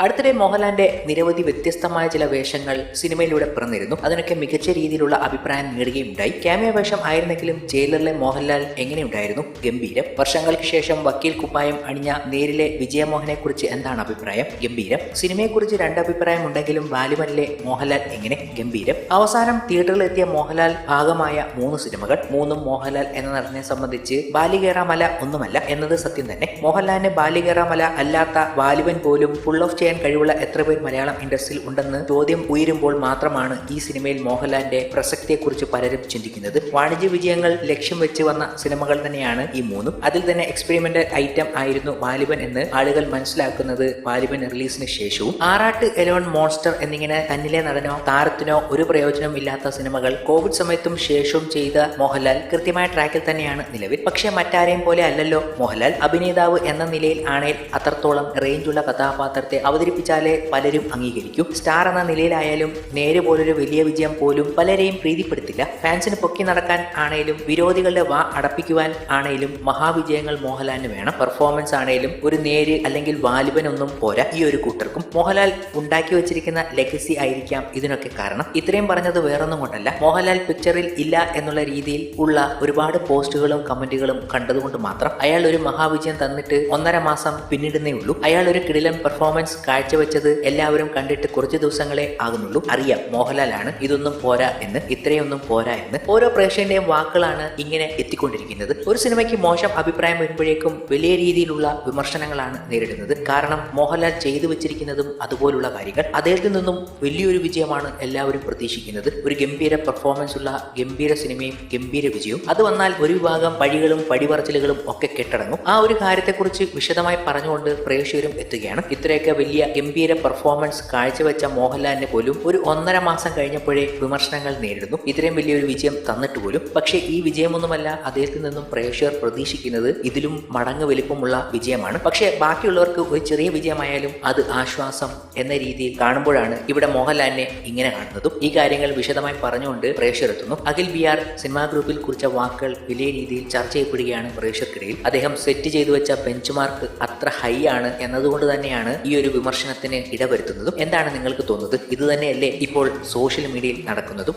അടുത്തിടെ മോഹൻലാലിന്റെ നിരവധി വ്യത്യസ്തമായ ചില വേഷങ്ങൾ സിനിമയിലൂടെ പിറന്നിരുന്നു. അതിനൊക്കെ മികച്ച രീതിയിലുള്ള അഭിപ്രായം നേടുകയുണ്ടായി. ക്യാമിയ വേഷം ആയിരുന്നെങ്കിലും ജയിലറിലെ മോഹൻലാൽ എങ്ങനെയുണ്ടായിരുന്നു? ഗംഭീരം. വർഷങ്ങൾക്ക് ശേഷം വക്കീൽ കുപ്പായം അണിഞ്ഞ നേരിലെ വിജയമോഹനെ കുറിച്ച് എന്താണ് അഭിപ്രായം? ഗംഭീരം. സിനിമയെക്കുറിച്ച് രണ്ട് അഭിപ്രായം ഉണ്ടെങ്കിലും ബാലിമനിലെ മോഹൻലാൽ എങ്ങനെ? ഗംഭീരം. അവസാനം തിയേറ്ററിലെത്തിയ മോഹൻലാൽ ഭാഗമായ മൂന്ന് സിനിമകൾ. മൂന്നും മോഹൻലാൽ എന്ന നടനെ സംബന്ധിച്ച് ബാലികേറാമല ഒന്നുമല്ല എന്നത് സത്യം തന്നെ. മോഹൻലാലിന് ബാലികേറാമല അല്ലാത്ത ബാലിവൻ പോലും ഫുൾ ഓഫ് ചെയ്യാൻ കഴിവുള്ള എത്ര പേർ മലയാളം ഇൻഡസ്ട്രിയിൽ ഉണ്ടെന്ന് ചോദ്യം ഉയരുമ്പോൾ മാത്രമാണ് ഈ സിനിമയിൽ മോഹൻലാലിന്റെ പ്രസക്തിയെക്കുറിച്ച് പലരും ചിന്തിക്കുന്നത്. വാണിജ്യ വിജയങ്ങൾ ലക്ഷ്യം വെച്ച് വന്ന സിനിമകൾ തന്നെയാണ് ഈ മൂന്നും. അതിൽ തന്നെ എക്സ്പെരിമെന്റൽ ഐറ്റം ആയിരുന്നു വാലിബൻ എന്ന് ആളുകൾ മനസ്സിലാക്കുന്നത് വാലിബൻ റിലീസിന് ശേഷവും. ആറാട്ട് എലവൻ മോൺസ്റ്റർ എന്നിങ്ങനെ തന്നിലെ നടനോ താരത്തിനോ ഒരു പ്രയോജനം ഇല്ലാത്ത സിനിമകൾ കോവിഡ് സമയത്തും ശേഷവും ചെയ്ത മോഹൻലാൽ കൃത്യമായ ട്രാക്കിൽ തന്നെയാണ് നിലവിൽ. പക്ഷേ മറ്റാരെയും പോലെ അല്ലല്ലോ മോഹൻലാൽ. അഭിനേതാവ് എന്ന നിലയിൽ ആണേൽ അത്രത്തോളം റേഞ്ചുള്ള കഥാപാത്രത്തെ അവതരിപ്പിച്ചാലേ പലരും അംഗീകരിക്കും. സ്റ്റാർ എന്ന നിലയിലായാലും നേരെ പോലൊരു വലിയ വിജയം പോലും പലരെയും പ്രീതിപ്പെടുത്തില്ല. ഫാൻസിന് പൊക്കി നടക്കാൻ ആണേലും വിരോധികളുടെ വാ അടപ്പിക്കുവാൻ ആണേലും മഹാവിജയങ്ങൾ മോഹൻലാലിന് വേണം. പെർഫോമൻസ് ആണേലും ഒരു നേര് അല്ലെങ്കിൽ വാലിബനൊന്നും പോരാ ഈ ഒരു കൂട്ടർക്കും. മോഹൻലാൽ ഉണ്ടാക്കി വെച്ചിരിക്കുന്ന ലെഗസി ആയിരിക്കാം ഇതിനൊക്കെ കാരണം. ഇത്രയും പറഞ്ഞത് വേറൊന്നും കൊണ്ടല്ല. മോഹൻലാൽ പിക്ചറിൽ ഇല്ല എന്നുള്ള രീതിയിൽ ഉള്ള ഒരുപാട് പോസ്റ്റുകളും കമന്റുകളും കണ്ടതുകൊണ്ട് മാത്രം അയാൾ ഒരു മഹാവിജയം തന്നിട്ട് ഒന്നര മാസം പിന്നിടുന്നേ ഉള്ളൂ. അയാൾ ഒരു കിടിലൻ പെർഫോമൻസ് കാഴ്ചവെച്ചത് എല്ലാവരും കണ്ടിട്ട് കുറച്ച് ദിവസങ്ങളെ ആകുന്നുള്ളൂ. അറിയാം മോഹൻലാലാണ് ഇതൊന്നും പോരാ എന്ന് ഇത്രയൊന്നും പോരാ എന്ന്. ഓരോ പ്രേക്ഷകന്റെയും വാക്കുകളാണ് ഇങ്ങനെ എത്തിക്കൊണ്ടിരിക്കുന്നത്. ഒരു സിനിമയ്ക്ക് മോശം അഭിപ്രായം വരുമ്പോഴേക്കും വലിയ രീതിയിലുള്ള വിമർശനങ്ങളാണ് നേരിടുന്നത്. കാരണം മോഹൻലാൽ ചെയ്തു വെച്ചിരിക്കുന്നതും അതുപോലുള്ള കാര്യങ്ങൾ. അദ്ദേഹത്തിൽ നിന്നും വലിയൊരു വിജയമാണ് എല്ലാവരും പ്രതീക്ഷിക്കുന്നത്. ഒരു ഗംഭീര പെർഫോമൻസ് ഉള്ള ഗംഭീര സിനിമയും ഗംഭീര വിജയവും. അത് വന്നാൽ ഒരു വിഭാഗം പഴികളും പടിപറച്ചിലുകളും ഒക്കെ കെട്ടടങ്ങും. ആ ഒരു കാര്യത്തെക്കുറിച്ച് വിശദമായി പറഞ്ഞുകൊണ്ട് പ്രേക്ഷകരും എത്തുകയാണ്. ഇത്രയൊക്കെ വലിയ ഗംഭീര പെർഫോമൻസ് കാഴ്ചവെച്ച മോഹൻലാലിന് പോലും ഒരു ഒന്നര മാസം കഴിഞ്ഞപ്പോഴേ വിമർശനങ്ങൾ നേരിടുന്നു. ഇത്രയും വലിയൊരു വിജയം തന്നിട്ട് പോലും. പക്ഷേ ഈ വിജയമൊന്നുമല്ല അദ്ദേഹത്തിൽ നിന്നും പ്രേക്ഷകർ പ്രതീക്ഷിക്കുന്നത്. ഇതിലും മടങ്ങ് വലിപ്പമുള്ള വിജയമാണ്. പക്ഷേ ബാക്കിയുള്ളവർക്ക് ഒരു ചെറിയ വിജയമായാലും അത് ആശ്വാസം എന്ന രീതിയിൽ കാണുമ്പോഴാണ് ഇവിടെ മോഹൻലാലിനെ ഇങ്ങനെ കാണുന്നതും. ഈ കാര്യങ്ങൾ വിശദമായി പറഞ്ഞുകൊണ്ട് പ്രേക്ഷകർ എത്തുന്നു. അഖിൽ ബി ആർ സിനിമാ ഗ്രൂപ്പിൽ കുറിച്ച വാക്കുകൾ വലിയ രീതിയിൽ ചർച്ച ചെയ്യപ്പെടുകയാണ് പ്രേക്ഷകർക്കിടയിൽ. അദ്ദേഹം സെറ്റ് ചെയ്തു വെച്ച ബെഞ്ച് മാർക്ക് അത്ര ഹൈ ആണ് എന്നതുകൊണ്ട് തന്നെയാണ് ഈ ഒരു വിമർശനത്തിന് ഇടവരുത്തുന്നതും എന്താണ് നിങ്ങൾക്ക് തോന്നുന്നത്? ഇത് തന്നെയല്ലേ ഇപ്പോൾ സോഷ്യൽ മീഡിയയിൽ നടക്കുന്നതും?